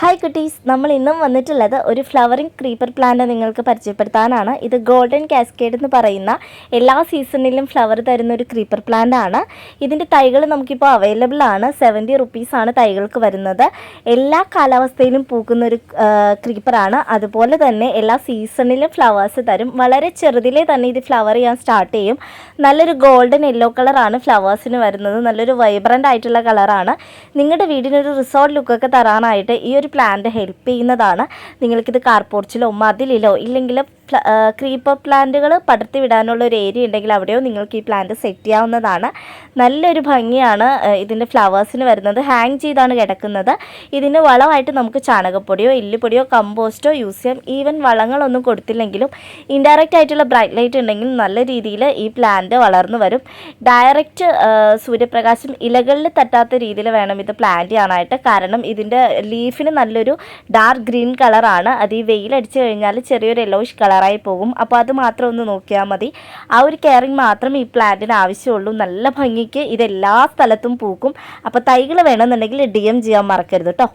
Hi കുട്ടീസ് നമ്മൾ ഇന്നും വന്നിട്ടുള്ളത് ഒരു ഫ്ലവറിംഗ് ക്രീപ്പർ പ്ലാന്റ് നിങ്ങൾക്ക് പരിചയപ്പെടുത്താനാണ്. ഇത് ഗോൾഡൻ കാസ്കേഡ് എന്ന് പറയുന്ന എല്ലാ സീസണിലും ഫ്ലവർ തരുന്ന ഒരു ക്രീപ്പർ പ്ലാന്റ് ആണ്. ഇതിന്റെ തൈകൾ നമുക്കിപ്പോൾ അവൈലബിൾ ആണ്. സെവന്റി റുപ്പീസാണ് തൈകൾക്ക് വരുന്നത്. എല്ലാ കാലാവസ്ഥയിലും പൂക്കുന്ന ഒരു ക്രീപ്പറാണ് അതുപോലെ തന്നെ എല്ലാ സീസണിലും ഫ്ലവേഴ്സ് തരും. വളരെ ചെറുതിലേ തന്നെ ഇത് ഫ്ലവർ ചെയ്യാൻ സ്റ്റാർട്ട് ചെയ്യും. നല്ലൊരു ഗോൾഡൻ യെല്ലോ കളറാണ് ഫ്ലവേഴ്സിന് വരുന്നത്. നല്ലൊരു വൈബ്രന്റ് ആയിട്ടുള്ള കളറാണ് നിങ്ങളുടെ വീടിനൊരു റിസോർട്ട് ലുക്കൊക്കെ തരാനായിട്ട് ഈ ഒരു പ്ലാന്റ് ഹെൽപ്പ് ചെയ്യുന്നതാണ്. നിങ്ങൾക്കിത് കാർപോർച്ചിലോ മതിലിലോ ഇല്ലെങ്കിൽ ക്രീപ്പർ പ്ലാന്റുകൾ പടർത്തി വിടാനുള്ള ഒരു ഏരിയ ഉണ്ടെങ്കിൽ അവിടെയോ നിങ്ങൾക്ക് ഈ പ്ലാന്റ് സെറ്റ് ചെയ്യാവുന്നതാണ്. നല്ലൊരു ഭംഗിയാണ് ഇതിന്റെ ഫ്ലവേഴ്സിന് വരുന്നത്. ഹാങ് ചെയ്താണ് കിടക്കുന്നത്. ഇതിന് വളമായിട്ട് നമുക്ക് ചാണകപ്പൊടിയോ എല്ലുപൊടിയോ കമ്പോസ്റ്റോ യൂസ് ചെയ്യാം. ഈവൻ വളങ്ങളൊന്നും കൊടുത്തില്ലെങ്കിലും ഇൻഡയറക്റ്റ് ആയിട്ടുള്ള ബ്രൈറ്റ് ലൈറ്റ് ഉണ്ടെങ്കിൽ നല്ല രീതിയിൽ ഈ പ്ലാന്റ് വളർന്നു വരും. ഡയറക്റ്റ് സൂര്യപ്രകാശം ഇലകളിൽ തട്ടാത്ത രീതിയിൽ വേണം ഇത് പ്ലാന്റ് ചെയ്യാനായിട്ട്. കാരണം ഇതിന്റെ ലീഫിന് നല്ലൊരു ഡാർക്ക് ഗ്രീൻ കളറാണ് അത് ഈ വെയിലടിച്ച് കഴിഞ്ഞാൽ ചെറിയൊരു യെല്ലോയിഷ് കളറായി പോകും. അപ്പോൾ അത് മാത്രം ഒന്ന് നോക്കിയാൽ മതി. ആ ഒരു കെയറിങ് മാത്രം ഈ പ്ലാന്റിന് ആവശ്യമുള്ളൂ. നല്ല ഭംഗിക്ക് ഇതെല്ലാ സ്ഥലത്തും പൂക്കും. അപ്പോൾ തൈകൾ വേണമെന്നുണ്ടെങ്കിൽ ഡി എം ചെയ്യാൻ മറക്കരുത് കേട്ടോ